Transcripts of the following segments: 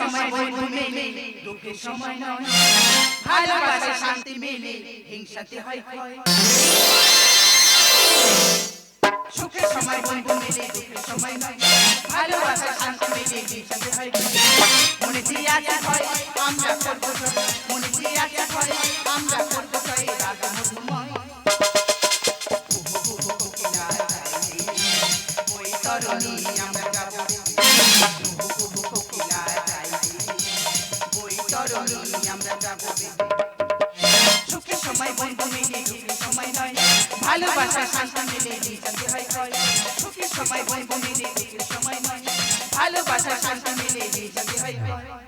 সময় বন্ধু মেলে দুঃখের সময় নয়। ভালোবাসা শান্তি মেলে হিংসাতে হয় সুখের সময় বন্ধু মেলে দুঃখের সময় নয়। ভালোবাসা শান্তি মেলে হিংসাতে হয়। মনে যে আছে হয় আমরা করব। মনে যে আছে হয় আমরা করব। রাগ মধুময় তরণী আমরা তরণী আমরা যাব সুখের সময় বন্ধু মেলে দুঃখের সময় নয় ভালোবাসা শান্তি মিলে নিজাতে হয় ক্ষয় সুখের সময় বন্ধু মেলে দুঃখের সময় নয় ভালোবাসা শান্তি মিলে নিজাতে হয়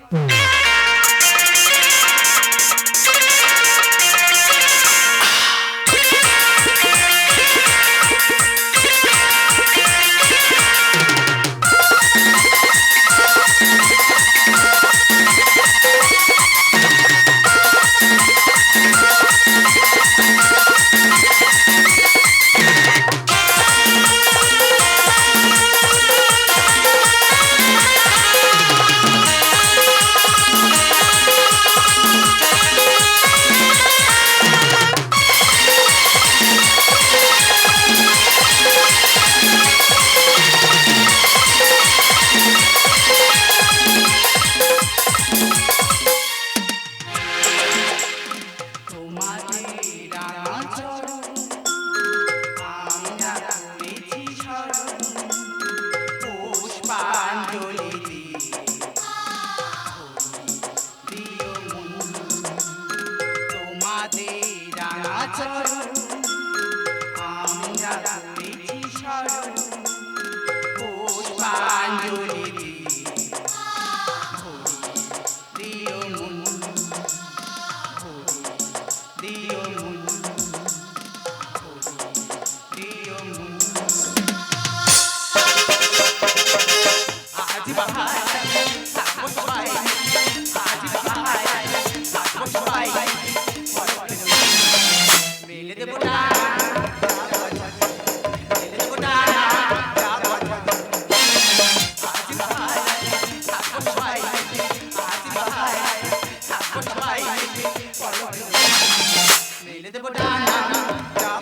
মেলে দেবো ডানা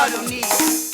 all you need.